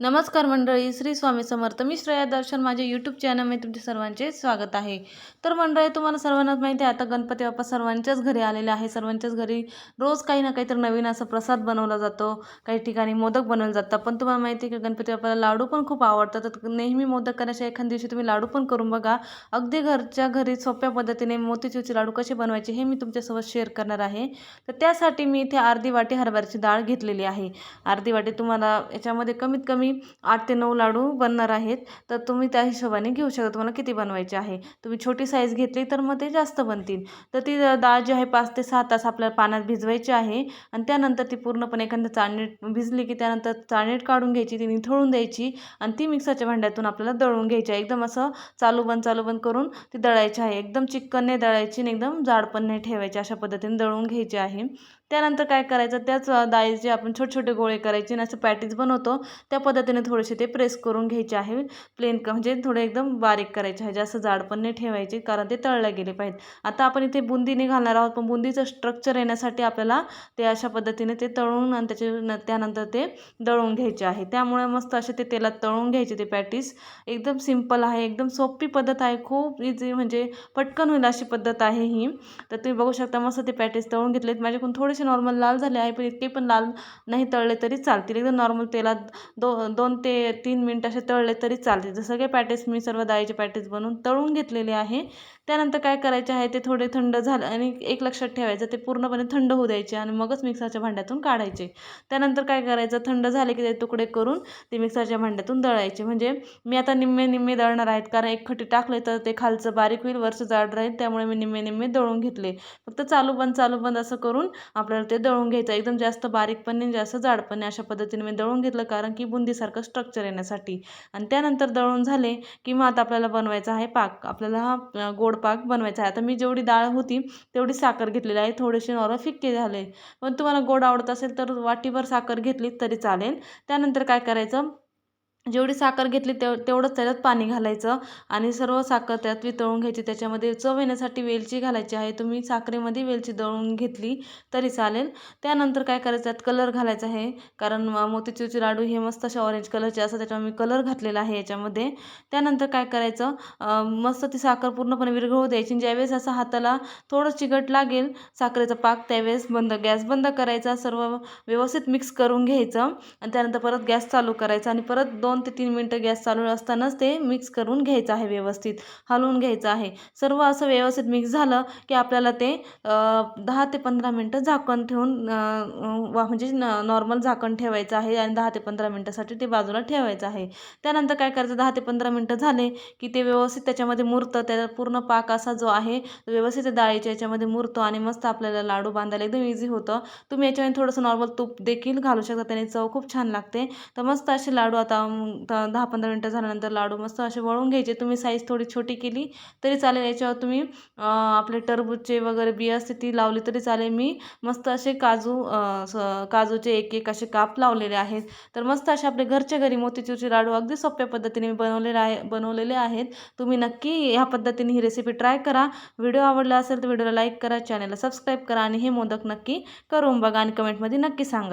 नमस्कार मंडळी श्री स्वामी समर्थ. मी श्रेया दर्शन. माझ्या यूट्यूब चॅनलमध्ये तुमचे सर्वांचे स्वागत आहे. तर मंडळी तुम्हाला सर्वांनाच माहिती आहे आता गणपती बाप्पा सर्वांच्याच घरी आलेले आहे. सर्वांच्याच घरी रोज काही ना काहीतरी नवीन असं प्रसाद बनवला जातो. काही ठिकाणी मोदक बनवले जातात. पण तुम्हाला माहिती आहे की गणपती बाप्पाला लाडू पण खूप आवडतात. तर नेहमी मोदक करण्याच्या एखाद्या दिवशी तुम्ही लाडू पण करून बघा. अगदी घरच्या घरी सोप्या पद्धतीने मोतीचूरचे लाडू कसे बनवायचे हे मी तुमच्यासोबत शेअर करणार आहे. तर त्यासाठी मी इथे अर्धी वाटी हरभऱ्याची डाळ घेतलेली आहे. अर्धी वाटी तुम्हाला याच्यामध्ये कमीत कमी आठ ते नऊ लाडू बनणार आहेत तर तुम्ही त्या हिशोबाने घेऊ शकता. तुम्हाला किती बनवायचे आहे? तुम्ही छोटी साईज घेतली तर मग ते जास्त बनतील. तर ती डाळ जी आहे पाच ते सहा तास आपल्याला पाण्यात भिजवायची आहे आणि त्यानंतर ती पूर्णपणे एखादं चाळणीट भिजली की त्यानंतर चाळणीट काढून घ्यायची ती निथळून द्यायची आणि ती मिक्सरच्या भांड्यातून आपल्याला दळून घ्यायची आहे. एकदम असं चालू बंद चालू बंद करून ती दळायची आहे. एकदम चिक्कन नाही दळायची आणि एकदम जाड पण नाही ठेवायची अशा पद्धतीने दळून घ्यायची आहे. त्यानंतर काय करायचं? त्याच डाळीचे आपण छोटे छोटे गोळे करायचे आणि असं पॅटीज बनवतो. त्या पद्धतीने थोडेसे ते प्रेस करून घ्यायचे आहे. प्लेन क म्हणजे थोडे एकदम बारीक करायचे आहे. जास्त जाड पण नाही ठेवायचे कारण ते तळले गेले पाहिजेत. आता आपण इथे बुंदीने घालणार आहोत. पण बुंदीचं स्ट्रक्चर येण्यासाठी आपल्याला ते अशा पद्धतीने ते तळून आणि त्याचे त्यानंतर ते दळून घ्यायचे आहे. त्यामुळे मस्त असे ते तेलात तळून घ्यायचे ते पॅटीस. एकदम सिंपल आहे. एकदम सोपी पद्धत आहे. खूप इझी म्हणजे पटकन होईल अशी पद्धत आहे ही. तर तुम्ही बघू शकता मस्त ते पॅटीस तळून घेतलेत. माझ्याकडून थोडेसे नॉर्मल लाल झाले आहे पण इतके पण लाल नाही तळले तरी चालतील. एकदम नॉर्मल तेलात दो दोन ते तीन मिनटं असे तळले तरी चालतील. तर सगळे पॅटेस मी सर्व डाळीचे पॅटेस बनवून तळून घेतलेले आहे. त्यानंतर काय करायचे आहे ते थोडे थंड झालं आणि एक लक्षात ठेवायचं ते पूर्णपणे थंड होऊ द्यायचे आणि मगच मिक्सरच्या भांड्यातून काढायचे. त्यानंतर काय करायचं थंड झाले की ते तुकडे करून ते मिक्सरच्या भांड्यातून दळायचे. म्हणजे मी आता निम्मे निम्मे दळणार आहेत कारण एक खटी टाकले तर ते खालचं बारीक होईल वरचं जाड राहील त्यामुळे मी निम्मे निम्मे दळून घेतले. फक्त चालू बंद चालू बंद असं करून आपलं आपल्याला ते दळून घ्यायचं. एकदम जास्त बारीक पण नाही जास्त जाड पण नाही अशा पद्धतीने मी दळून घेतलं कारण की बुंदीसारखं स्ट्रक्चर येण्यासाठी. आणि त्यानंतर दळून झाले की मग आता आपल्याला बनवायचा आहे पाक. आपल्याला हा गोड पाक बनवायचा आहे. आता मी जेवढी डाळ होती तेवढी साखर घेतलेली आहे. थोडेसे नॉर्मल फिक्के झाले. पण तुम्हाला गोड आवडत असेल तर वाटीभर साखर घेतली तरी चालेल. त्यानंतर काय करायचं? जेवढी साखर घेतली तेव तेवढंच त्याच्यात पाणी घालायचं आणि सर्व साखर त्यात वितळून घ्यायची. त्याच्यामध्ये चव येण्यासाठी वेलची घालायची आहे. तुम्ही साखरेमध्ये वेलची दळून घेतली तरी चालेल. त्यानंतर काय करायचं? त्यात कलर घालायचा आहे. कारण मोतीचूरचे लाडू हे मस्त अशा ऑरेंज कलरचे असतात. त्याच्यामुळे मी कलर घातलेला आहे याच्यामध्ये. त्यानंतर काय करायचं? मस्त ती साखर पूर्णपणे विरघळू द्यायची. ज्यावेळेस असं हाताला थोडं चिकट लागेल साखरेचा पाक त्यावेळेस बंद गॅस बंद करायचा. सर्व व्यवस्थित मिक्स करून घ्यायचं. आणि त्यानंतर परत गॅस चालू करायचा. आणि परत दोन दोन ते तीन मिनटं गॅस चालू असतानाच ते मिक्स करून घ्यायचं आहे व्यवस्थित. हलवून घ्यायचं आहे. सर्व असं व्यवस्थित मिक्स झालं की आपल्याला ते दहा ते पंधरा मिनटं झाकण ठेवून म्हणजे नॉर्मल झाकण ठेवायचं आहे आणि दहा ते पंधरा मिनटासाठी ते बाजूला ठेवायचं आहे. त्यानंतर काय करायचं? दहा ते पंधरा मिनटं झाले की ते व्यवस्थित त्याच्यामध्ये मुरतं. त्याचा पूर्ण पाक असा जो आहे व्यवस्थित डाळीच्या याच्यामध्ये मुरतो आणि मस्त आपल्याला लाडू बांधायला एकदम इझी होतं. तुम्ही याच्यामध्ये थोडंसं नॉर्मल तूप देखील घालू शकता. त्याने चव खूप छान लागते. तर मस्त असे लाडू आता दहा पंधरा मिनटं झाल्यानंतर लाडू मस्त असे वळून घ्यायचे. तुम्ही साईज थोडी छोटी केली तरी चालेल. याच्यावर तुम्ही आपले टरबूजचे वगैरे बिया असते ती लावली तरी चालेल. मी मस्त असे काजू काजूचे एक एक असे काप लावलेले आहेत. तर मस्त असे आपले घरच्या घरी मोतीचूरचे लाडू अगदी सोप्या पद्धतीने मी बनवलेले आहे बनवलेले आहेत. तुम्ही नक्की ह्या पद्धतीने ही रेसिपी ट्राय करा. व्हिडिओ आवडला असेल तर व्हिडिओला लाईक करा चॅनलला सबस्क्राईब करा आणि हे मोदक नक्की करून बघा आणि कमेंटमध्ये नक्की सांगा.